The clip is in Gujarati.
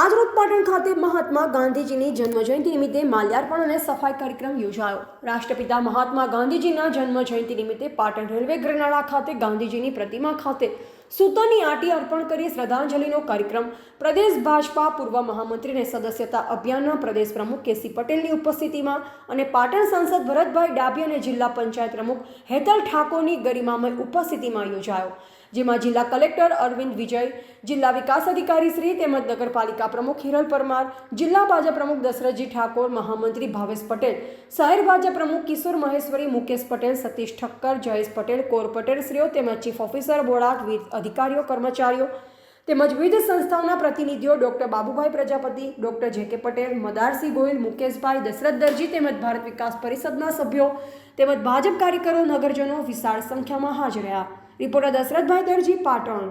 આજરોજ પાટણ ખાતે મહાત્મા ગાંધીજીની જન્મજયંતિ નિમિત્તે માલ્યાર્પણ અને સફાઈ કાર્યક્રમ યોજાયો. રાષ્ટ્રપિતા મહાત્મા ગાંધીજીના જન્મજયંતિ નિમિત્તે પાટણ રેલવે ગ્રનાળા ખાતે ગાંધીજીની પ્રતિમા ખાતે સૂતરની આટી અર્પણ કરી શ્રદ્ધાંજલિનો કાર્યક્રમ. પ્રદેશ ભાજપા પૂર્વ મહામંત્રી અને સદસ્યતા અભિયાનના પ્રદેશ પ્રમુખ કેસી પટેલની ઉપસ્થિતિમાં અને પાટણ સાંસદ ભરતભાઈ ડાભી અને જિલ્લા પંચાયત પ્રમુખ હેતલ ઠાકોરની ગરિમામય ઉપસ્થિતિમાં યોજાયો. જેમાં જિલ્લા કલેક્ટર અરવિંદ વિજય, જિલ્લા વિકાસ અધિકારી શ્રી તેમજ નગરપાલિકા પ્રમુખ હિરલ પરમાર, જિલ્લા ભાજપ પ્રમુખ દશરથજી ઠાકોર, મહામંત્રી ભાવેશ પટેલ, શહેર ભાજપ પ્રમુખ કિશોર મહેશ્વરી, મુકેશ પટેલ, સતીશ ઠક્કર, જયેશ પટેલ, કોર પટેલ શ્રીઓ તેમજ ચીફ ઓફિસર બોર્ડાદ વિવિધ અધિકારીઓ, કર્મચારીઓ તેમજ વિવિધ સંસ્થાઓના પ્રતિનિધિઓ ડોક્ટર બાબુભાઈ પ્રજાપતિ, ડોક્ટર જે કે પટેલ, મદારસિંહ ગોયલ મુકેશભાઈ દશરથ દરજી તેમજ ભારત વિકાસ પરિષદના સભ્યો તેમજ ભાજપ કાર્યકરો, નગરજનો વિશાળ સંખ્યામાં હાજર રહ્યા. રિપોર્ટર દશરથભાઈ દરજી પાટણ